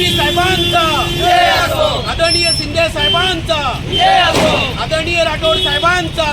फडणवीस साहेबांचा. आदरणीय शिंदे साहेबांचा. आदरणीय राठोड साहेबांचा.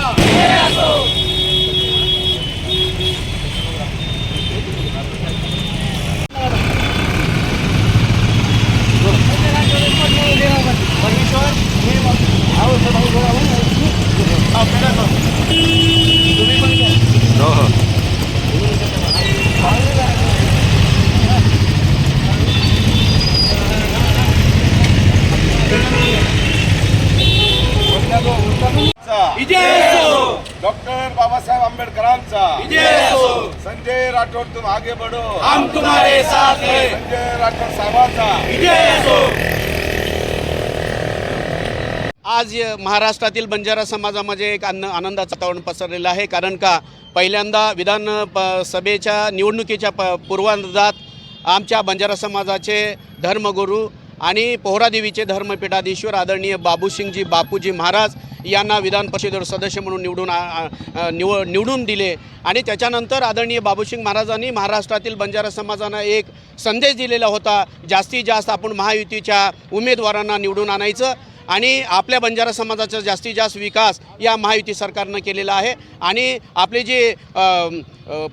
डॉक्टर बाबासाहेब आंबेडकरांचा. विजय असो. संजय राठोड तुम आगे बढ़ो. हम तुम्हारे साथ हैं. संजय राठोड साहेबांचा. विजय असो. आज महाराष्ट्रातील बंजारा समाजामध्ये एक आन आनंदाचं वातावरण पसरलेलं आहे. कारण का पहिल्यांदा विधान प- सभेच्या निवडणुकीच्या प पूर्वार्धात आमच्या बंजारा समाजाचे धर्मगुरू आणि पोहरादेवीचे धर्मपीठाधीश्वर आदरणीय बाबूसिंगजी बापूजी महाराज यांना विधान परिषदेवर सदस्य म्हणून निवडून आ- निव निवडून दिले. आणि त्याच्यानंतर आदरणीय बाबूसिंग महाराजांनी महाराष्ट्रातील बंजारा समाजांना एक संदेश दिलेला होता जास्तीत जास्त आपण महायुतीच्या उमेदवारांना निवडून आणायचं. आणि आपल्या बंजारा समाजाचा जास्तीत जास्त विकास या महायुती सरकारनं केलेला आहे. आणि आपले जे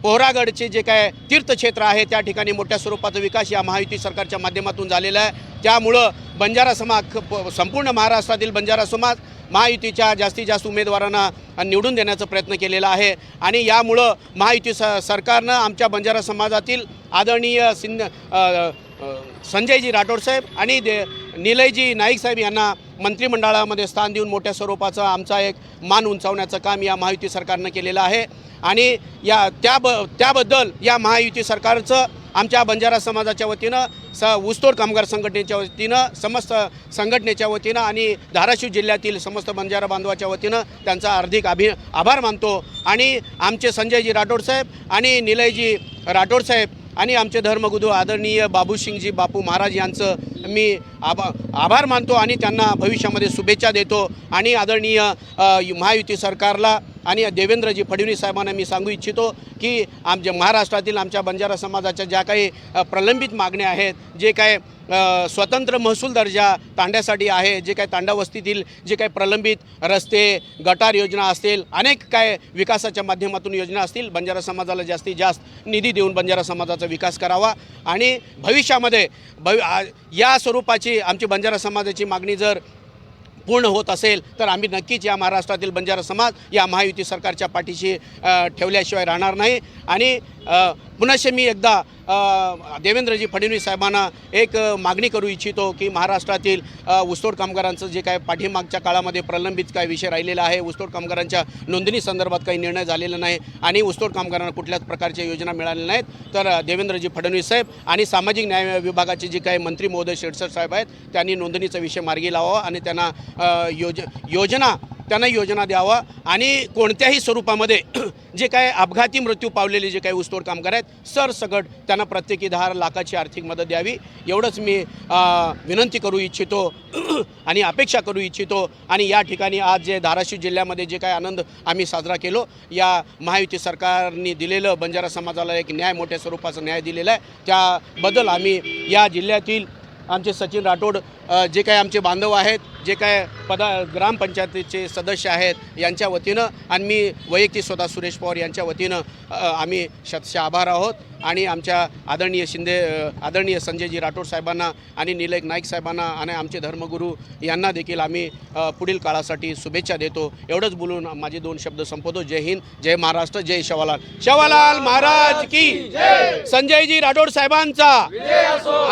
पोहरागडचे जे काय तीर्थक्षेत्र आहे त्या ठिकाणी मोठ्या स्वरूपाचा विकास या महायुती सरकारच्या माध्यमातून झालेला आहे. त्यामुळं बंजारा समाज प- संपूर्ण महाराष्ट्रातील बंजारा समाज महायुतीच्या जास्तीत जास्त उमेदवारांना निवडून देण्याचा प्रयत्न केलेला आहे. आणि यामुळं महायुती स सरकारनं आमच्या बंजारा समाजातील आदरणीय सिंध संजयजी राठोड साहेब आणि दे निलयजी नाईक साहेब यांना मंत्रिमंडळामध्ये स्थान देऊन मोठ्या स्वरूपाचं आमचा एक मान उंचावण्याचं काम या महायुती सरकारनं केलेलं आहे. आणि या त्या ब त्याबद्दल या महायुती सरकारचं आमच्या बंजारा समाजाच्या वतीनं स ऊसतोड कामगार संघटनेच्या वतीनं समस्त संघटनेच्या वतीनं आणि धाराशिव जिल्ह्यातील समस्त बंजारा बांधवाच्या वतीनं त्यांचा हार्दिक अभि आभार मानतो. आणि आमचे संजयजी राठोड साहेब आणि निलयजी राठोड साहेब आणि आमचे धर्मगुरू आदरणीय बाबूसिंगजी बापू महाराज यांचं मी आभा आभार मानतो आणि त्यांना भविष्यामध्ये शुभेच्छा देतो. आणि आदरणीय महायुती सरकारला आणि देवेंद्रजी फडणवीस साहेबांना मी सांगू इच्छितो की आमच्या महाराष्ट्रातील आमच्या बंजारा समाजाच्या ज्या काही प्रलंबित मागण्या आहेत जे काय स्वतंत्र महसूल दर्जा तांड्यासाठी आहे जे काय तांडा वस्तीतील जे काही प्रलंबित रस्ते गटार योजना असतील अनेक काय विकासाच्या माध्यमातून योजना असतील बंजारा समाजाला जास्तीत जास्त निधी देऊन बंजारा समाजाचा विकास करावा. आणि भविष्यामध्ये भवि या स्वरूपाची आमची बंजारा समाजाची मागणी जर पूर्ण होत असेल तर आम्ही नक्कीच या महाराष्ट्रातील बंजारा समाज या महायुती सरकारच्या पाठीशी ठेवल्याशिवाय राहणार नाही. आणि अ, मी एकदा देवेंद्रजी फडणवीस साहेबांना एक मागणी करू इच्छितो की महाराष्ट्रातील ऊसतोड कामगारांचं जे काय पाठीमागच्या काळामध्ये प्रलंबित काय विषय राहिलेला आहे ऊसतोड कामगारांच्या नोंदणी संदर्भात काही निर्णय झालेला नाही आणि ऊसतोड कामगारांना कुठल्याच प्रकारच्या योजना मिळालेल्या नाहीत तर देवेंद्रजी फडणवीस साहेब आणि सामाजिक न्याय विभागाचे जे काही मंत्री महोदय शेडसर साहेब आहेत त्यांनी नोंदणीचा विषय मार्गी लावावा आणि त्यांना योज योजना त्यांना योजना द्यावा आणि कोणत्याही स्वरूपामध्ये जे काय अपघाती मृत्यू पावलेले जे काही ऊसतोड कामगार आहेत सरसगट त्यांना प्रत्येकी दहा लाखाची आर्थिक मदत द्यावी. एवढंच मी विनंती करू इच्छितो आणि अपेक्षा करू इच्छितो. आणि या ठिकाणी आज जे धाराशिव जिल्ह्यामध्ये जे काय आनंद आम्ही साजरा केलो या महायुती सरकारने दिलेलं बंजारा समाजाला एक न्याय मोठ्या स्वरूपाचा न्याय दिलेला आहे. त्याबद्दल आम्ही या जिल्ह्यातील आमचे सचिन राठोड जे काय आमचे बांधव आहेत जे काय पदा ग्रामपंचायतीचे सदस्य आहेत यांच्या वतीनं आणि मी वैयक्तिक स्वतः सुरेश पवार यांच्या वतीनं आम्ही शतशः आभार आहोत. आणि आमच्या आदरणीय शिंदे आदरणीय संजयजी राठोड साहेबांना आणि निलय नाईक साहेबांना आणि आमचे धर्मगुरू यांना देखील आम्ही पुढील काळासाठी शुभेच्छा देतो. एवढंच बोलून माझे दोन शब्द संपवतो. जय हिंद जय महाराष्ट्र जय शवालाल. शवालाल महाराज की संजयजी राठोड साहेबांचा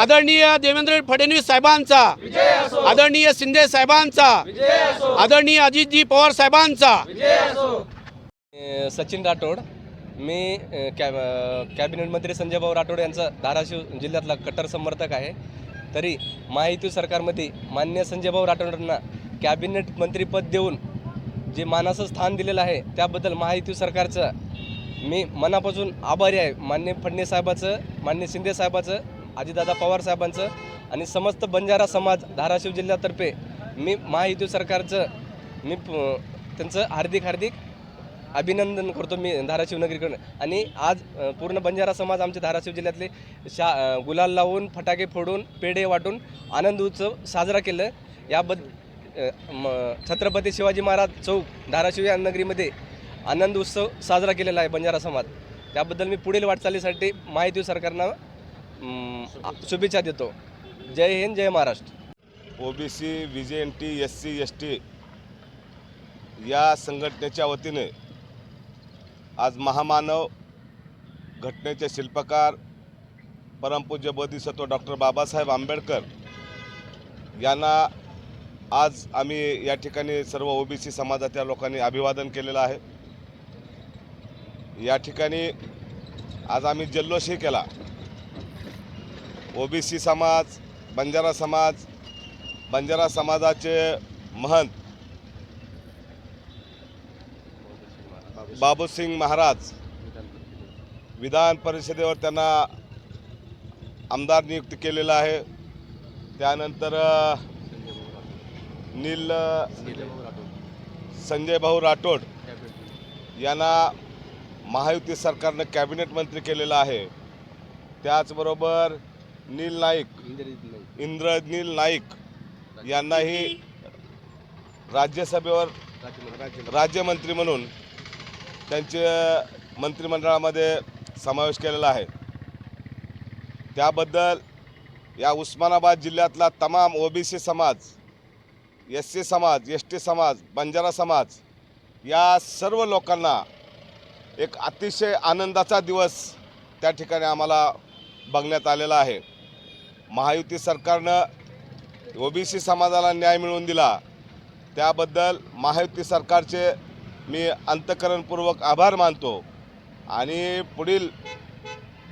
आदरणीय देवेंद्र फडणवीस साहेबांचा आदरणीय शिंदे साहेबांचा आदरणीय अजितजी पवार साहेबांचा. सचिन राठोड मी कॅब कॅबिनेट मंत्री संजय भाऊ राठोड यांचा धाराशिव जिल्ह्यातला कट्टर समर्थक आहे. तरी महायुती सरकारमध्ये मान्य संजय भाऊ राठोडांना कॅबिनेट मंत्रीपद देऊन जे मानाचं स्थान दिलेलं आहे त्याबद्दल महायुती सरकारचं. मी मनापासून आभारी आहे. मान्य फडणवीस साहेबाचं मान्य शिंदे साहेबाचं अजितदादा पवार साहेबांचं. आणि समस्त बंजारा समाज धाराशिव जिल्ह्यातर्फे मी महायुती सरकारचं मी प- त्यांचं हार्दिक हार्दिक अभिनंदन करतो मी धाराशिव नगरीकडून. आणि आज पूर्ण बंजारा समाज आमच्या धाराशिव जिल्ह्यातले शा गुलाल लावून फटाके फोडून पेढे वाटून आनंद उत्सव साजरा केलं. याबद्दल छत्रपती शिवाजी महाराज चौक धाराशिव या नगरीमध्ये आनंद उत्सव साजरा केलेला आहे बंजारा समाज. त्याबद्दल मी पुढील वाटचालीसाठी माहिती सरकारनं शुभेच्छा देतो. जय हिंद जय Maharashtra. OBC V J N T S C S T या संघटनेच्या वतीने आज महामानव घटनेचे शिल्पकार परमपूज्य बोधिसत्व डॉक्टर बाबासाहेब आंबेडकर यांना आज आम्ही या ठिकाणी सर्व ओबीसी समाजाच्या लोकांनी अभिवादन केलेलं आहे. या ठिकाणी आज आम्ही जल्लोषही केला. ओबीसी समाज बंजारा समाज बंजारा समाजाचे महंत बाबूसिंग महाराज विधान परिषदेवर त्यांना आमदार नियुक्त केलेलं आहे. त्यानंतर नील संजय भाऊ राठोड यांना महायुती सरकारनं कॅबिनेट मंत्री केलेलं आहे. त्याचबरोबर नील नाईक इंद्रनील नाईक यांनाही राज्यसभेवर राज्यमंत्री म्हणून त्यांचे मंत्रिमंडळामध्ये समावेश केलेला आहे. त्याबद्दल या उस्मानाबाद जिल्ह्यातला तमाम ओबीसी समाज एस सी समाज एस टी समाज बंजारा समाज या सर्व लोकांना एक अतिशय आनंदाचा दिवस त्या ठिकाणी आम्हाला बघण्यात आलेला आहे. महायुती सरकारनं ओबीसी समाजाला न्याय मिळवून दिला. त्याबद्दल महायुती सरकारचे मी अंतकरणपूर्वक आभार मानतो. आणि पुढील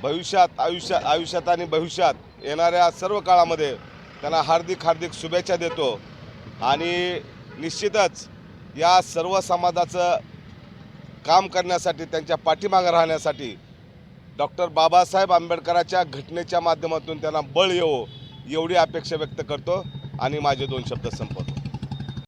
भविष्यात आयुष्या आयुष्यात आणि भविष्यात येणाऱ्या सर्व काळामध्ये त्यांना हार्दिक हार्दिक शुभेच्छा देतो. आणि निश्चितच या सर्व समाजाचं काम करण्यासाठी त्यांच्या पाठीमागं राहण्यासाठी डॉक्टर बाबासाहेब आंबेडकराच्या घटनेच्या माध्यमातून त्यांना बळ येवो एवढी अपेक्षा व्यक्त करतो आणि माझे दोन शब्द संपवतो.